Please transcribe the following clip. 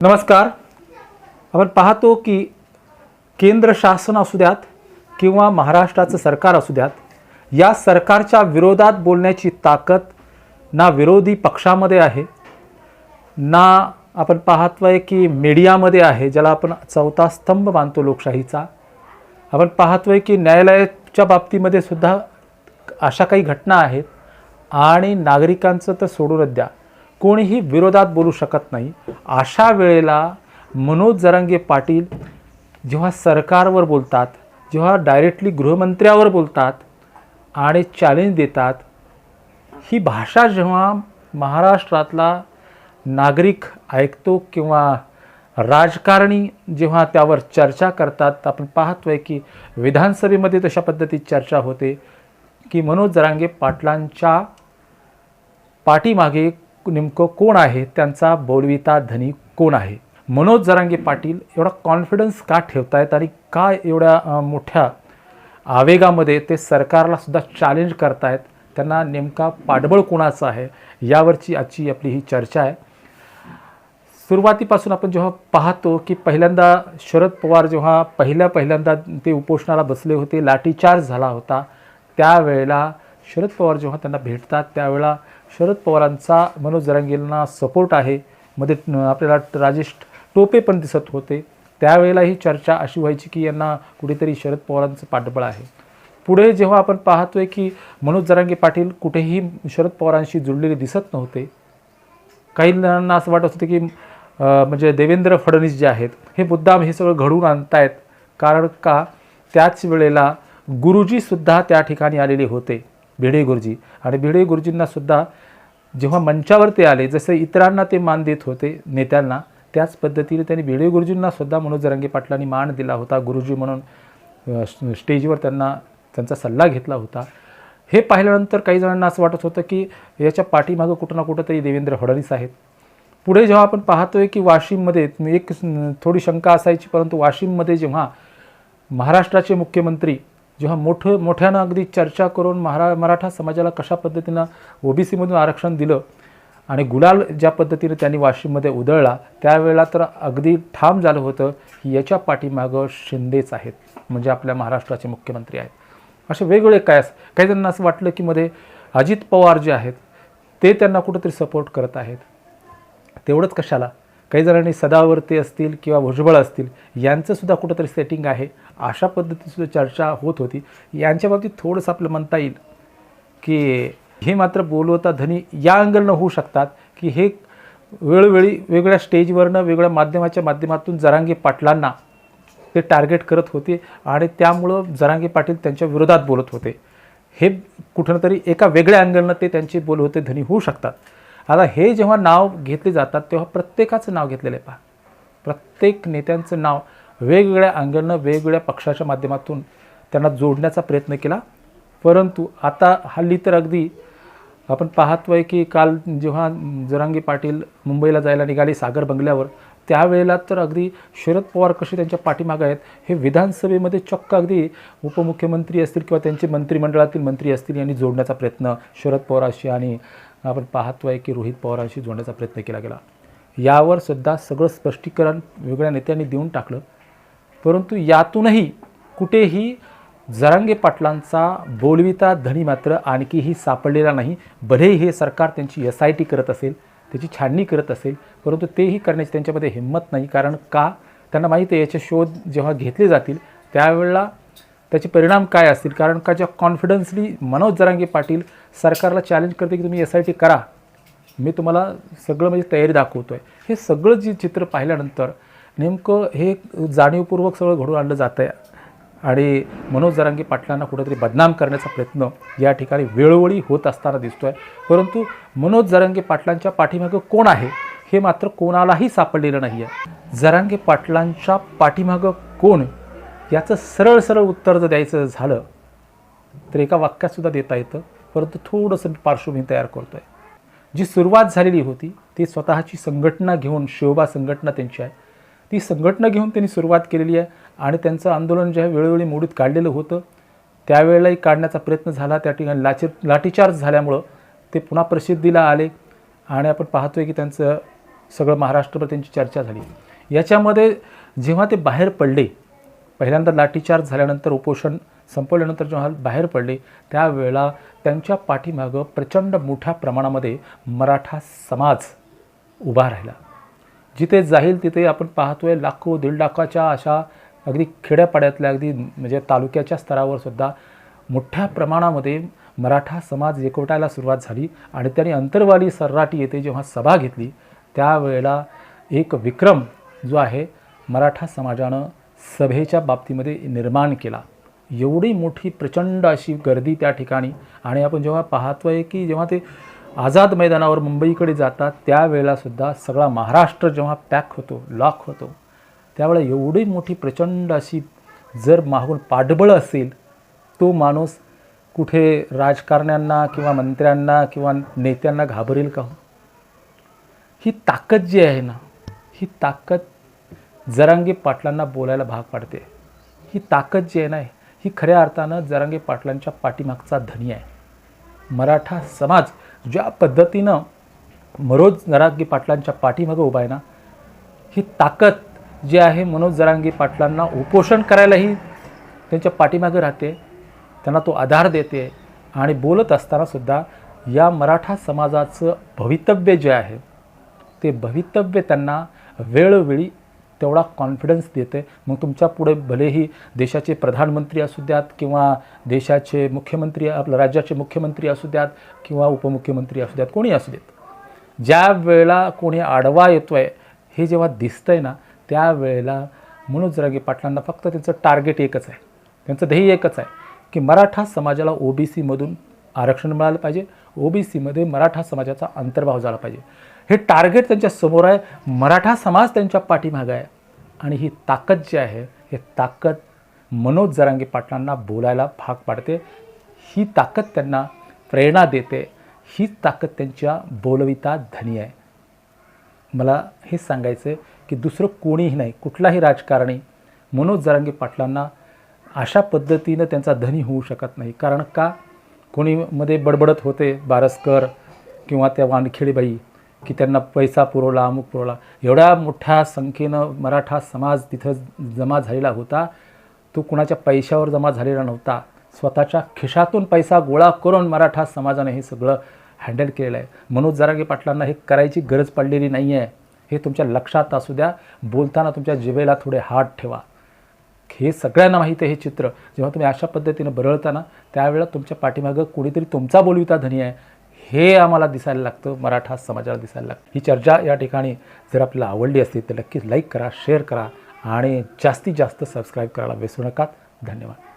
नमस्कार. आपण पाहतो की केंद्र शासन असू द्यात किंवा महाराष्ट्राचं सरकार असू द्यात या सरकारच्या विरोधात बोलण्याची ताकद ना विरोधी पक्षामध्ये आहे ना आपण पाहतोय की मीडियामध्ये आहे ज्याला आपण चौथा स्तंभ मानतो लोकशाहीचा. आपण पाहतोय की न्यायालयाच्या बाबतीमध्ये सुद्धा अशा काही घटना आहेत आणि नागरिकांचं तर सोडूनच द्या. कोणीही विरोधात बोलू शकत नाही. अशा वेळेला मनोज जरांगे पाटील जेव्हा सरकारवर बोलतात जेव्हा डायरेक्टली गृहमंत्र्यावर बोलतात आणि चॅलेंज देतात ही भाषा जेव्हा महाराष्ट्रातला नागरिक ऐकतो किंवा राजकारणी जेव्हा त्यावर चर्चा करतात आपण पाहतोय की विधानसभेमध्ये तशा पद्धतीत चर्चा होते की मनोज जरांगे पाटलांच्या पाठीमागे नेमकं कोण आहे त्यांचा बोलविता धनी कोण आहे? मनोज जरांगे पाटील एवढा कॉन्फिडन्स का ठेवतायत आणि का एवढ्या मोठ्या आवेगामध्ये ते सरकारला सुद्धा चॅलेंज करतायत? त्यांना नेमका पाठबळ कोणाचं आहे? यावरची आजची आपली ही चर्चा आहे. सुरुवातीपासून आपण जेव्हा पाहतो की पहिल्यांदा शरद पवार जेव्हा पहिल्या पहिल्यांदा ते उपोषणाला बसले होते लाठीचार्ज झाला होता त्यावेळेला शरद पवार जेव्हा त्यांना भेटतात त्यावेळेला शरद पवारांचा मनोज जरांगेंना सपोर्ट आहे. मध्ये आपल्याला राजेश टोपे पण दिसत होते. त्यावेळेला ही चर्चा अशी व्हायची की यांना कुठेतरी शरद पवारांचं पाठबळ आहे. पुढे जेव्हा आपण पाहतोय की मनोज जरांगे पाटील कुठेही शरद पवारांशी जुळलेले दिसत नव्हते. काही जणांना असं वाटत होतं की म्हणजे देवेंद्र फडणवीस जे आहेत हे मुद्दाम हे सगळं घडवून आणतायत. कारण का? त्याच वेळेला गुरुजीसुद्धा त्या ठिकाणी आलेले होते. भिडे गुरुजी. आणि भिडे गुरुजींनासुद्धा जेव्हा मंचावर ते आले जसे इतरांना ते मान देत होते नेत्यांना त्याच पद्धतीने त्यांनी भिडे गुरुजींनासुद्धा मनोज जरांगे पाटलांनी मान दिला होता. गुरुजी म्हणून स्टेजवर त्यांना त्यांचा सल्ला घेतला होता. हे पाहिल्यानंतर काही जणांना असं वाटत होतं की याच्या पाठीमागं कुठं ना कुठं तरी देवेंद्र फडणवीस आहेत. पुढे जेव्हा आपण पाहतोय की वाशिममध्ये एक थोडी शंका असायची परंतु वाशिममध्ये जेव्हा महाराष्ट्राचे मुख्यमंत्री जेव्हा मोठं मोठ्यानं अगदी चर्चा करून महारा मराठा समाजाला कशा पद्धतीनं ओबीसीमधून आरक्षण दिलं आणि गुलाल ज्या पद्धतीनं त्यांनी वाशिममध्ये उधळला त्यावेळेला तर अगदी ठाम झालं होतं की याच्या पाठीमागं शिंदेच आहेत म्हणजे आपल्या महाराष्ट्राचे मुख्यमंत्री आहेत. असे वेगवेगळे काय अस- काही जणांना असं वाटलं की मध्ये अजित पवार जे आहेत ते त्यांना कुठंतरी सपोर्ट करत आहेत. तेवढंच कशाला? काही जणांनी सदावर्ते असतील किंवा भुजबळ असतील यांचंसुद्धा कुठंतरी सेटिंग आहे. अशा पद्धतीसुद्धा चर्चा होत होती. यांच्या बाबतीत थोडंसं आपलं म्हणता येईल की हे मात्र बोलवता धनी या अंगलनं होऊ शकतात की हे वेळोवेळी वेगळ्या स्टेजवरनं वेगळ्या माध्यमाच्या माध्यमातून जरांगे पाटलांना ते टार्गेट करत होते आणि त्यामुळं जरांगे पाटील त्यांच्या विरोधात बोलत होते. हे कुठं तरी एका वेगळ्या अँगलनं ते त्यांचे बोल होते धनी होऊ शकतात. आता हे जेव्हा नाव घेतले जातात तेव्हा प्रत्येकाचं नाव घेतलेलं आहे पहा. प्रत्येक नेत्यांचं नाव वेगवेगळ्या अँगलनं वेगवेगळ्या पक्षाच्या माध्यमातून त्यांना जोडण्याचा प्रयत्न केला. परंतु आता हल्ली तर अगदी आपण पाहतोय की काल जेव्हा जरांगी पाटील मुंबईला जायला निघाली सागर बंगल्यावर त्यावेळेला तर अगदी शरद पवार कसे त्यांच्या पाठीमागं आहेत हे विधानसभेमध्ये चक्क अगदी उपमुख्यमंत्री असतील किंवा त्यांचे मंत्रिमंडळातील मंत्री असतील यांनी जोडण्याचा प्रयत्न शरद पवारांशी आणि आपण पाहतोय की रोहित पवारांशी जोडण्याचा प्रयत्न केला गेला. यावर सुद्धा सगळं स्पष्टीकरण वेगळ्या नेत्यांनी देऊन टाकलं. परंतु यातूनही कुठेही जरांगे पाटलांचा बोलविता धनी मात्र आणखीही सापडलेला नाही. भलेही हे सरकार त्यांची एस आय टी करत असेल त्याची छाननी करत असेल परंतु तेही करण्याची त्यांच्यामध्ये हिंमत नाही. कारण का? त्यांना माहिती आहे याचे शोध जेव्हा घेतले जातील त्यावेळेला त्याचे परिणाम काय असतील? कारण का ज्या कॉन्फिडन्सली मनोज जरांगे पाटील सरकारला चॅलेंज करते की तुम्ही एस आय टी करा. मी तुम्हाला सगळं म्हणजे तयारी दाखवतो आहे हे सगळं जे चित्र पाहिल्यानंतर नेमकं हे जाणीवपूर्वक सगळं घडून आणलं जातं आहे आणि मनोज जरांगे पाटलांना कुठेतरी बदनाम करण्याचा प्रयत्न या ठिकाणी वेळोवेळी होत असताना दिसतो आहे परंतु मनोज जरांगे पाटलांच्या पाठीमागं कोण आहे? हे मात्र कोणालाही सापडलेलं नाही आहे जरांगे पाटलांच्या पाठीमागं कोण? याचं सरळ सरळ उत्तर जर द्यायचं झालं तर एका वाक्यातसुद्धा देता येतं परंतु थोडंसं पार्श्वभूमी तयार करतो आहे जी सुरुवात झालेली होती ती स्वतःची संघटना घेऊन शिवबा संघटना त्यांची आहे. ती संघटना घेऊन त्यांनी सुरुवात केलेली आहे आणि त्यांचं आंदोलन जे आहे वेळोवेळी मोडीत काढलेलं होतं. त्यावेळेलाही काढण्याचा प्रयत्न झाला त्या ठिकाणी लाची लाठीचार्ज झाल्यामुळं ते पुन्हा प्रसिद्धीला आले आणि आपण पाहतोय की त्यांचं सगळं महाराष्ट्रभर त्यांची चर्चा झाली. याच्यामध्ये जेव्हा ते बाहेर पडले पहिल्यांदा लाठीचार्ज झाल्यानंतर उपोषण संपवल्यानंतर जेव्हा बाहेर पडले त्यावेळेला त्यांच्या पाठीमागं प्रचंड मोठ्या प्रमाणामध्ये मराठा समाज उभा राहिला. जिथे जाईल तिथे आपण पाहतोय लाखो दीड लाखाच्या अशा अगदी खेड्यापाड्यातल्या अगदी म्हणजे तालुक्याच्या स्तरावर सुद्धा मोठ्या प्रमाणामध्ये मराठा समाज एकवटायला सुरुवात झाली आणि त्यांनी अंतरवाली सर्राटी येथे जेव्हा सभा घेतली त्यावेळेला एक विक्रम जो आहे मराठा समाजानं सभेच्या बाबतीमध्ये निर्माण केला. एवढी मोठी प्रचंड अशी गर्दी त्या ठिकाणी. आणि आपण जेव्हा पाहतोय की जेव्हा ते आझाद मैदानावर मुंबईकडे जातात त्यावेळेलासुद्धा सगळा महाराष्ट्र जेव्हा पॅक होतो लॉक होतो त्यावेळेला एवढी मोठी प्रचंड अशी जर माहोल पाठबळ असेल तो माणूस कुठे राजकारण्यांना किंवा मंत्र्यांना किंवा नेत्यांना घाबरेल का हो? ही ताकद जी आहे ना ही ताकद जरांगे पाटलांना बोलायला भाग पाडते. ही ताकद जी आहे ना ही खऱ्या अर्थानं जरांगे पाटलांच्या पाठीमागचा धनी आहे. मराठा समाज ज्या पद्धतीनं मनोज जरांगे पाटलांच्या पाठीमागं उभा आहे ना ही ताकद जी आहे मनोज जरांगे पाटलांना उपोषण करायलाही त्यांच्या पाठीमागं राहते त्यांना तो आधार देते आणि बोलत असतानासुद्धा या मराठा समाजाचं भवितव्य जे आहे ते भवितव्य त्यांना वेळोवेळी तेवढा कॉन्फिडन्स देते. मग तुमच्यापुढे भलेही देशाचे प्रधानमंत्री असू द्यात किंवा देशाचे मुख्यमंत्री आपल्या राज्याचे मुख्यमंत्री असू द्यात किंवा उपमुख्यमंत्री असू द्यात कोणी असू देत. ज्या वेळेला कोणी आडवा येतो आहे हे जेव्हा दिसतं आहे ना त्यावेळेला मनोज रागे पाटलांना फक्त त्यांचं टार्गेट एकच आहे. त्यांचं ध्येय एकच आहे की मराठा समाजाला ओ बी सीमधून आरक्षण मिळालं पाहिजे. ओ बी सीमध्ये मराठा समाजाचा अंतर्भाव झाला पाहिजे. हे टार्गेट त्यांच्यासमोर आहे. मराठा समाज त्यांच्या पाठीमागं आहे. आणि ही ताकद जी आहे हे ताकद मनोज जरांगे पाटलांना बोलायला भाग पाडते. ही ताकद त्यांना प्रेरणा देते. ही ताकद त्यांच्या बोलविता धनी आहे. मला हे सांगायचं आहे की दुसरं कोणीही नाही कुठलाही राजकारणी मनोज जरांगे पाटलांना अशा पद्धतीनं त्यांचा धनी होऊ शकत नाही. कारण का? कोणी मध्ये बडबडत होते बारसकर किंवा त्या वानखेडेबाई की त्यांना पैसा पुरवला अमुक पुरवला. एवढ्या मोठ्या संख्येनं मराठा समाज तिथं जमा झालेला होता. तो कुणाच्या पैशावर जमा झालेला नव्हता. स्वतःच्या खिशातून पैसा गोळा करून मराठा समाजाने हे सगळं हँडल केलेलं आहे. मनोज जरागे पाटलांना हे करायची गरज पडलेली नाही आहे हे तुमच्या लक्षात असू द्या. बोलताना तुमच्या जिभेला थोडे हात ठेवा. हे सगळ्यांना माहीत आहे हे चित्र. जेव्हा तुम्ही अशा पद्धतीनं बरळताना त्यावेळेला तुमच्या पाठीमागं कोणीतरी तुमचा बोलविता धनी आहे. हे आम्हाला दिसायला लागतं मराठा समाजाला दिसायला लागतं. ही चर्चा या ठिकाणी जर आपल्याला आवडली असती तर नक्कीच लाईक करा शेअर करा आणि जास्तीत जास्त सबस्क्राईब करायला विसरू नका धन्यवाद.